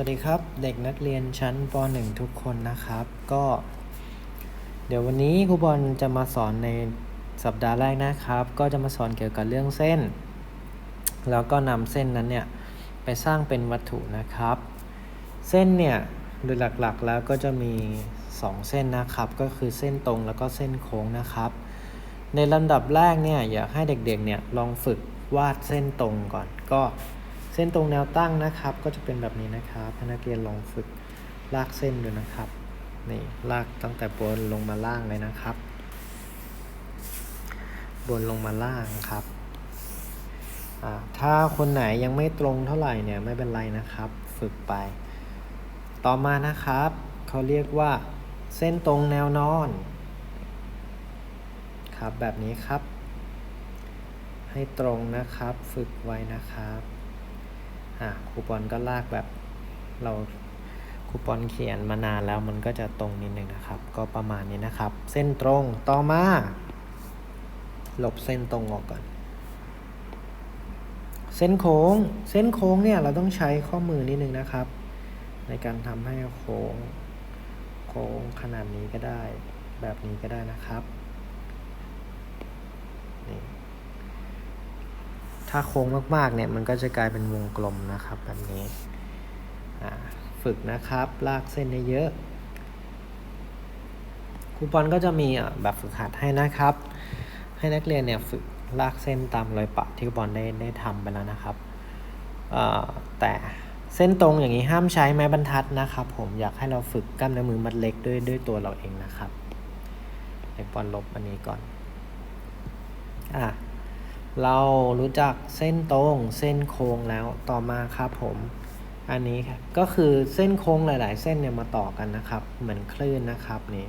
วัสดีครับ เด็กนักเรียนชั้นป .1 ทุกคนนะครับ ก็ เดี๋ยววันนี้ครูบอลจะมาสอนในสัปดาห์แรกนะครับ ก็จะมาสอนเกี่ยวกับเรื่องเส้น แล้วก็นำเส้นนั้นเนี่ยไปสร้างเป็นวัตถุนะครับ เส้นเนี่ยโดยหลักๆแล้วก็จะมี 2 เส้นนะครับ ก็คือเส้นตรงแล้วก็เส้นโค้งนะครับ ในลำดับแรกเนี่ยอยากให้เด็กๆเนี่ยลองฝึกวาดเส้นตรงก่อนก็ เส้นตรงแนวตั้งนะครับ ก็จะเป็นแบบนี้นะครับให้นักเรียนลองฝึกลากเส้นดูนะครับนี่ลากตั้งแต่บนลงมาล่างเลยนะครับ บนลงมาล่างครับถ้าคนไหนยังไม่ตรงเท่าไหร่เนี่ยไม่เป็นไรนะครับ ฝึกไป ต่อมานะครับเขาเรียกว่าเส้นตรงแนวนอน ครับแบบนี้ครับ ให้ตรงนะครับฝึกไว้นะครับ อะคูปอนก็ลากแบบเราคูปอนเขียนมานานแล้วมันก็จะตรงนิดนึงนะครับ ก็ประมาณนี้นะครับ เส้นตรงต่อมาลบเส้นตรงออกก่อน เส้นโค้ง เส้นโค้งเนี่ยเราต้องใช้ข้อมือนิดนึงนะครับ ในการทำให้โค้ง โค้งขนาดนี้ก็ได้ แบบนี้ก็ได้นะครับนี่ ถ้าโค้งมากๆเนี่ยมันก็จะกลายเป็นวงกลมนะครับแบบนี้ฝึกนะครับลากเส้นให้เยอะครูปอนก็จะมีแบบฝึกหัดให้นะครับ ให้นักเรียนเนี่ยฝึกลากเส้นตามรอยปะที่ครูปอนได้ได้ทำไปแล้วนะครับแต่เส้นตรงอย่างนี้ห้ามใช้ไม้บรรทัดนะครับ ผมอยากให้เราฝึกกล้ามเนื้อมือมัดเล็กด้วยด้วยตัวเราเองนะครับเดี๋ยวปอนลบอันนี้ก่อนอะ เรารู้จักเส้นตรงเส้นโค้งแล้วต่อมาครับผม อันนี้ครับก็คือเส้นโค้งหลาย ๆ เส้นเนี่ยมาต่อกันนะครับ เหมือนคลื่นนะครับนี่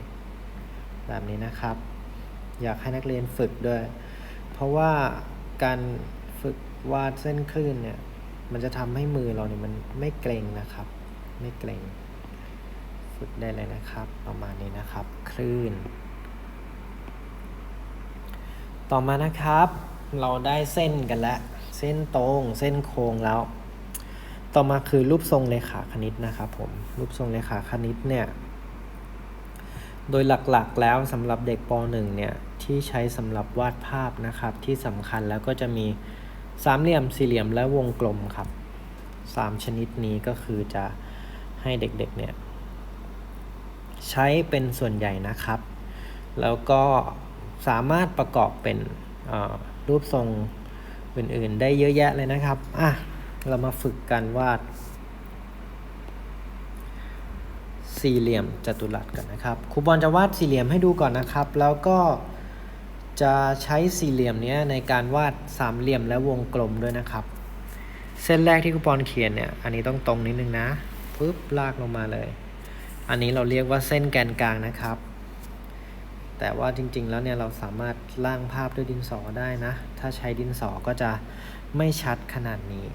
แบบนี้นะครับ อยากให้นักเรียนฝึกด้วย เพราะว่าการฝึกวาดเส้นคลื่นเนี่ยมันจะทำให้มือเราเนี่ยมันไม่เกร็งนะครับ ไม่เกร็งฝึกได้เลยนะครับ ประมาณนี้นะครับ คลื่น ต่อมานะครับ เราได้เส้นกันแล้ว เส้นตรง เส้นโค้งแล้ว ต่อมาคือรูปทรงเลขาคณิตนะครับผม รูปทรงเลขาคณิตเนี่ย โดยหลักๆแล้วสำหรับเด็กป .1 เนี่ย ที่ใช้สำหรับวาดภาพนะครับ ที่สำคัญแล้วก็จะมีสามเหลี่ยม สี่เหลี่ยม และวงกลมครับสามชนิดนี้ก็คือจะให้เด็กๆเนี่ย ใช้เป็นส่วนใหญ่นะครับ แล้วก็สามารถประกอบเป็น รูปทรงอื่นๆ ได้เยอะแยะเลยนะครับ อะ เรามาฝึกกันวาด สี่เหลี่ยมจัตุรัสกันนะครับครูบอลจะวาดสี่เหลี่ยมให้ดูก่อนนะครับ แล้วก็จะใช้สี่เหลี่ยมนี้ในการวาดสามเหลี่ยมและวงกลมด้วยนะครับ เส้นแรกที่ครูบอลเขียนเนี่ย อันนี้ต้องตรงนิดนึงนะปุ๊บลากลงมาเลย อันนี้เราเรียกว่าเส้นแกนกลางนะครับ แต่ว่าจริงๆ แล้วเนี่ยเราสามารถร่างภาพด้วยดินสอได้นะ ถ้าใช้ดินสอก็จะไม่ชัดขนาดนี้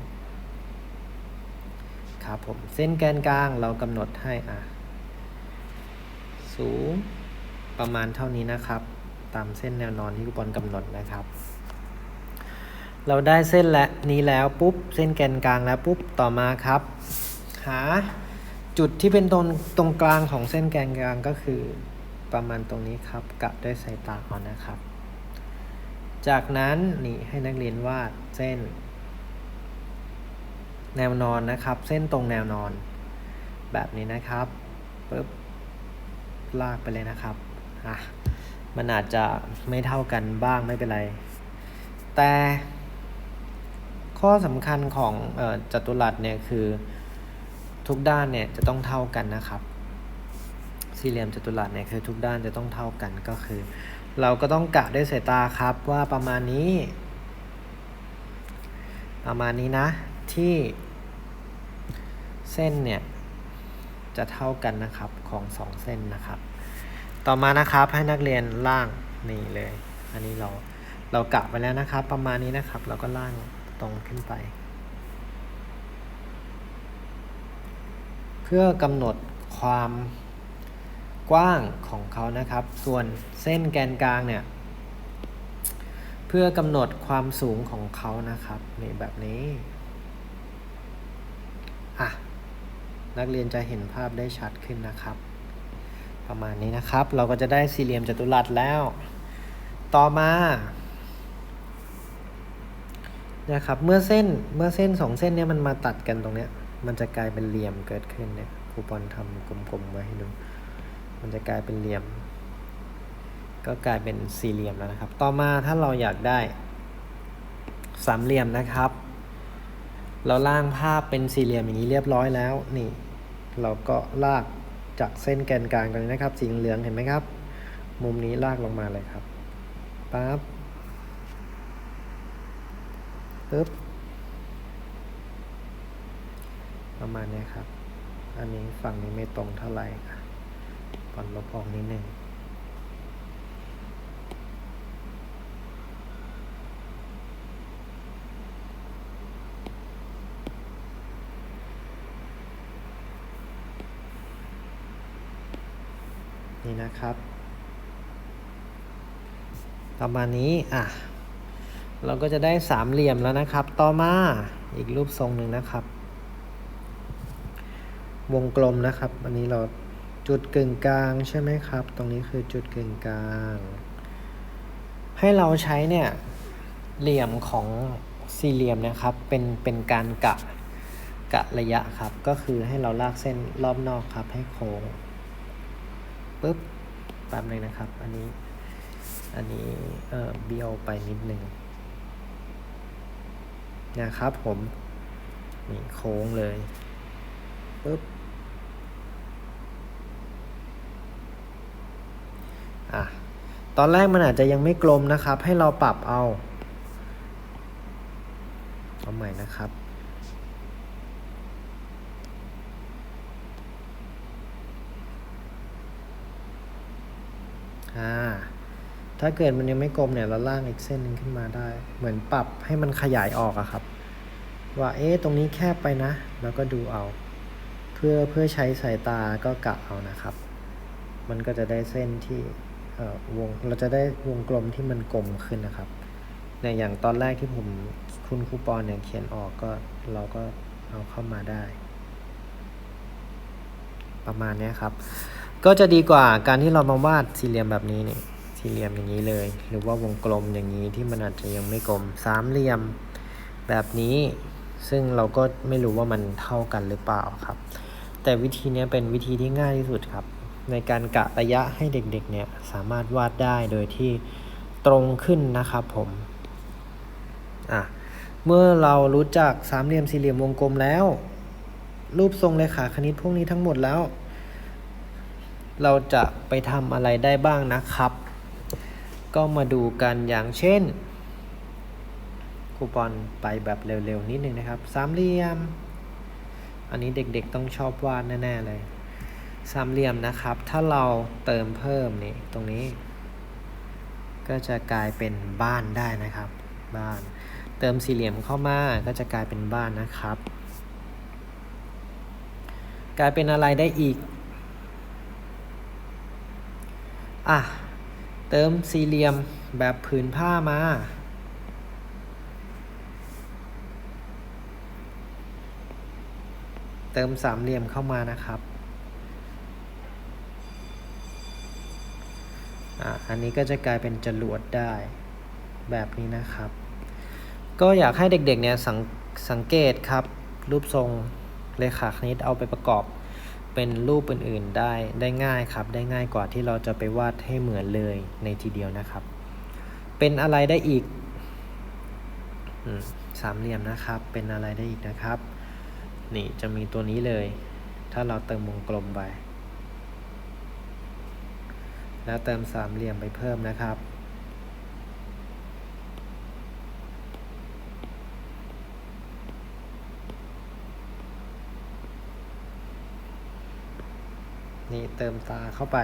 ครับผม เส้นแกนกลางเรากำหนดให้อะ สูงประมาณเท่านี้นะครับ ตามเส้นแนวนอนที่ครูบอลกำหนดนะครับ เราได้เส้นและนี้แล้วปุ๊บ เส้นแกนกลางแล้วปุ๊บ ต่อมาครับ หาจุดที่เป็นตรงตรงกลางของเส้นแกนกลางก็คือ ประมาณตรงนี้ครับกะด้วยสายตาเอานะครับ จากนั้นนี่ให้นักเรียนวาดเส้น แนวนอนนะครับ เส้นตรงแนวนอน แบบนี้นะครับปึ๊บลากไปเลยนะครับอะมันอาจจะไม่เท่ากันบ้างไม่เป็นไร แต่ข้อสำคัญของออจัตุรัสเนี่ยคือทุกด้านเนี่ยจะต้องเท่ากันนะครับ สี่เหลี่ยมจัตุรัสเนี่ยคือทุกด้านจะต้องเท่ากันก็คือ เราก็ต้องกะด้วยสายตาครับว่าประมาณนี้ ประมาณนี้นะที่เส้นเนี่ยจะเท่ากันนะครับของสองเส้นนะครับ ต่อมานะครับให้นักเรียนล่างนี่เลย อันนี้เราเรากะไปแล้วนะครับ ประมาณนี้นะครับเราก็ล่างตรงขึ้นไป เพื่อกำหนดความ กว้างของเขานะครับ ส่วนเส้นแกนกลางเนี่ย เพื่อกำหนดความสูงของเขานะครับนี่แบบนี้อะนักเรียนจะเห็นภาพได้ชัดขึ้นนะครับ ประมาณนี้นะครับ เราก็จะได้สี่เหลี่ยมจัตุรัสแล้ว ต่อมานะครับเมื่อเส้นเมื่อเส้นสองเส้นเนี้ยมันมาตัดกันตรงเนี้ยมันจะกลายเป็นเหลี่ยมเกิดขึ้นเนี่ยครูปอนทำกลมๆไว้ให้ดู มันจะกลายเป็นเหลี่ยม ก็กลายเป็นสี่เหลี่ยมแล้วนะครับ ต่อมาถ้าเราอยากได้สามเหลี่ยมนะครับ เราล่างภาพเป็นสี่เหลี่ยมอย่างนี้เรียบร้อยแล้วนี่ เราก็ลากจากเส้นแกนกลางตรงนี้นะครับ สีเหลืองเห็นไหมครับ มุมนี้ลากลงมาเลยครับปั๊บปึ๊บประมาณนี้ครับ อันนี้ฝั่งนี้ไม่ตรงเท่าไหร่ อะก่อนลบออกนิดนึงนี่นะครับ ประมาณนี้อะเราก็จะได้สามเหลี่ยมแล้วนะครับ ต่อมาอีกรูปทรงหนึ่งนะครับ วงกลมนะครับ อันนี้เรา จุดกึ่งกลางใช่ไหมครับ ตรงนี้คือจุดกึ่งกลาง ให้เราใช้เนี่ยเหลี่ยมของสี่เหลี่ยมนะครับเป็นเป็นการกะกะระยะครับ ก็คือให้เราลากเส้นรอบนอกครับ ให้โค้งปุ๊บแป๊บนึงนะครับ อันนี้ อันนี้เอ่อเบี้ยวไปนิดนึงนะครับผมนี่โค้งเลยปุ๊บ อะตอนแรกมันอาจจะยังไม่กลมนะครับ ให้เราปรับเอา เอาใหม่นะครับ อ่า ถ้าเกิดมันยังไม่กลมเนี่ยเราล่างอีกเส้นหนึ่งขึ้นมาได้ เหมือนปรับให้มันขยายออกอะครับ ว่าเอ๊ะตรงนี้แคบไปนะ แล้วก็ดูเอา เพื่อเพื่อใช้สายตาก็กะเอานะครับ มันก็จะได้เส้นที่ วงเราจะได้วงกลมที่มันกลมขึ้นนะครับเนี่ยอย่างตอนแรกที่ผมคุณครูปอนเนี่ยเขียนออกก็เราก็เอาเข้ามาได้ ประมาณนี้ครับ ก็จะดีกว่าการที่เรามาวาดสี่เหลี่ยมแบบนี้นี่สี่เหลี่ยมอย่างนี้เลย หรือว่าวงกลมอย่างนี้ที่มันอาจจะยังไม่กลมสามเหลี่ยมแบบนี้ ซึ่งเราก็ไม่รู้ว่ามันเท่ากันหรือเปล่าครับ แต่วิธีนี้เป็นวิธีที่ง่ายที่สุดครับ ในการกะระยะให้เด็กๆเนี่ยสามารถวาดได้โดยที่ตรงขึ้นนะครับผมอะเมื่อเรารู้จักสามเหลี่ยมสี่เหลี่ยมวงกลมแล้ว รูปทรงเลขาคณิตพวกนี้ทั้งหมดแล้ว เราจะไปทำอะไรได้บ้างนะครับ ก็มาดูกันอย่างเช่นคูปองไปแบบเร็วๆนิดนึงนะครับ สามเหลี่ยม อันนี้เด็กๆต้องชอบวาดแน่ๆเลย สามเหลี่ยมนะครับ ถ้าเราเติมเพิ่มนี่ตรงนี้ ก็จะกลายเป็นบ้านได้นะครับ บ้าน เติมสี่เหลี่ยมเข้ามาก็จะกลายเป็นบ้านนะครับ กลายเป็นอะไรได้อีกอะเติมสี่เหลี่ยมแบบผืนผ้ามา เติมสามเหลี่ยมเข้ามานะครับ อันนี้ก็จะกลายเป็นจรวดได้แบบนี้นะครับ ก็อยากให้เด็กๆเนี่ยสังสังเกตครับ รูปทรงเลขาคณิตเอาไปประกอบเป็นรูปอื่นๆได้ได้ง่ายครับ ได้ง่ายกว่าที่เราจะไปวาดให้เหมือนเลยในทีเดียวนะครับ เป็นอะไรได้อีกอสามเหลี่ยมนะครับ เป็นอะไรได้อีกนะครับ นี่จะมีตัวนี้เลย ถ้าเราเติมวงกลมไป แล้วเติมสามเหลี่ยมไปเพิ่มนะครับ นี่เติมตาเข้าไป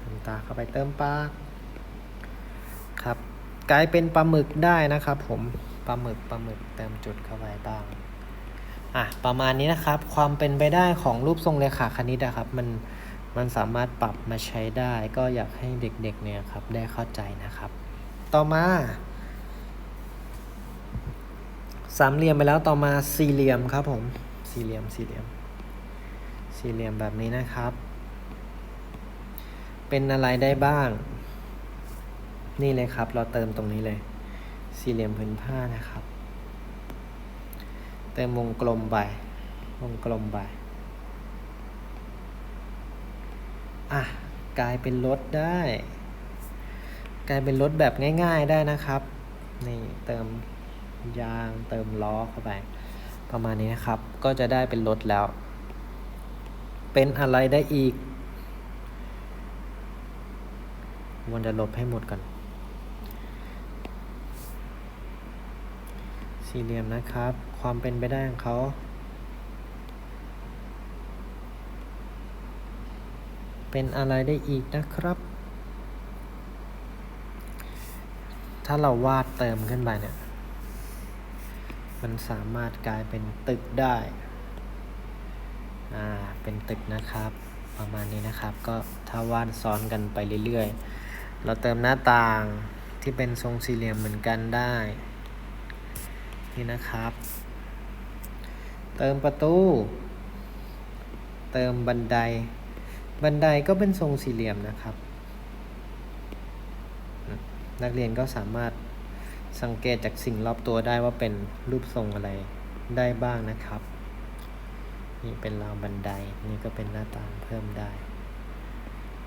เติมตาเข้าไปเติมปากครับกลายเป็นปลาหมึกได้นะครับ ผมปลาหมึกปลาหมึกเติมจุดเข้าไปบ้างอะประมาณนี้นะครับ ความเป็นไปได้ของรูปทรงเลขาคณิตนะครับ มัน มันสามารถปรับมาใช้ได้ ก็อยากให้เด็กๆเนี่ยครับได้เข้าใจนะครับ ต่อมาสามเหลี่ยมไปแล้วต่อมาสี่เหลี่ยมครับผมสี่เหลี่ยมสี่เหลี่ยม สี่เหลี่ยมแบบนี้นะครับ เป็นอะไรได้บ้าง นี่เลยครับ เราเติมตรงนี้เลย สี่เหลี่ยมผืนผ้านะครับ เติมวงกลมไปวงกลมไป อะกลายเป็นรถได้ กลายเป็นรถแบบง่าย ๆได้นะครับ นี่เติมยางเติมล้อเข้าไป ประมาณนี้นะครับ ก็จะได้เป็นรถแล้ว เป็นอะไรได้อีกวันจะลบให้หมดก่อน สี่เหลี่ยมนะครับ ความเป็นไปได้ของเขา เป็นอะไรได้อีกนะครับ ถ้าเราวาดเติมขึ้นไปเนี่ย มันสามารถกลายเป็นตึกได้ อ่า เป็นตึกนะครับ ประมาณนี้นะครับ ก็ถ้าวาดซ้อนกันไปเรื่อยๆ เราเติมหน้าต่างที่เป็นทรงสี่เหลี่ยมเหมือนกันได้ นี่นะครับ เติมประตู เติมบันได บันไดก็เป็นทรงสี่เหลี่ยมนะครับ นักเรียนก็สามารถสังเกตจากสิ่งรอบตัวได้ว่าเป็นรูปทรงอะไรได้บ้างนะครับ นี่เป็นราวบันไดนี่ก็เป็นหน้าต่างเพิ่มได้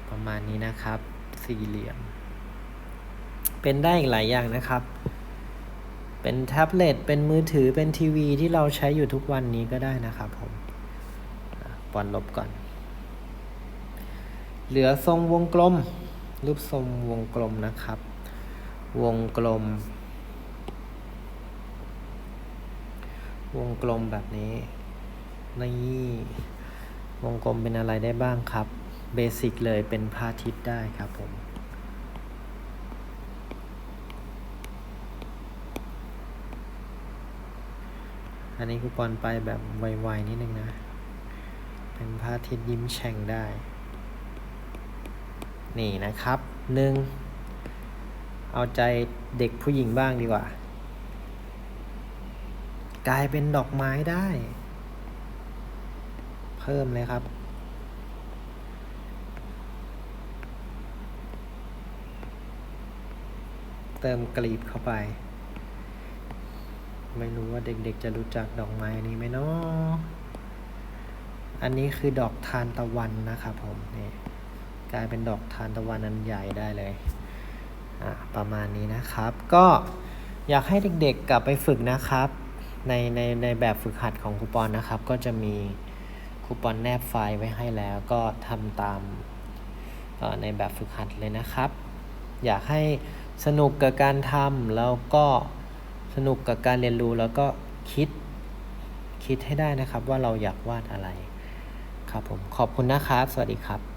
ประมาณนี้นะครับ สี่เหลี่ยม เป็นได้อีกหลายอย่างนะครับ เป็นแท็บเล็ตเป็นมือถือเป็นทีวีที่เราใช้อยู่ทุกวันนี้ก็ได้นะครับผมอะปอนลบก่อน เหลือทรงวงกลม รูปทรงวงกลมนะครับ วงกลม วงกลมแบบนี้นี่วงกลมเป็นอะไรได้บ้างครับเบสิกเลยเป็นพระอาทิตย์ได้ครับผมอันนี้คูปอนไปแบบไวๆนิดนึงนะ เป็นพระอาทิตย์ยิ้มแฉ่งได้ นี่นะครับหนึ่งเอาใจเด็กผู้หญิงบ้างดีกว่า กลายเป็นดอกไม้ได้ เพิ่มเลยครับ เติมกลีบเข้าไป ไม่รู้ว่าเด็กๆจะรู้จักดอกไม้นี้ไหมเนาะอันนี้คือดอกทานตะวันนะครับผมนี่ กลายเป็นดอกทานตะวันอันใหญ่ได้เลยอะประมาณนี้นะครับ ก็อยากให้เด็กๆกลับไปฝึกนะครับ ในในในแบบฝึกหัดของคูปองนะครับ ก็จะมีคูปองแนบไฟล์ไว้ให้แล้วก็ทำตามเอ่อในแบบฝึกหัดเลยนะครับ อยากให้สนุกกับการทำแล้วก็สนุกกับการเรียนรู้แล้วก็คิดคิดให้ได้นะครับว่าเราอยากวาดอะไร ครับผมขอบคุณนะครับ สวัสดีครับ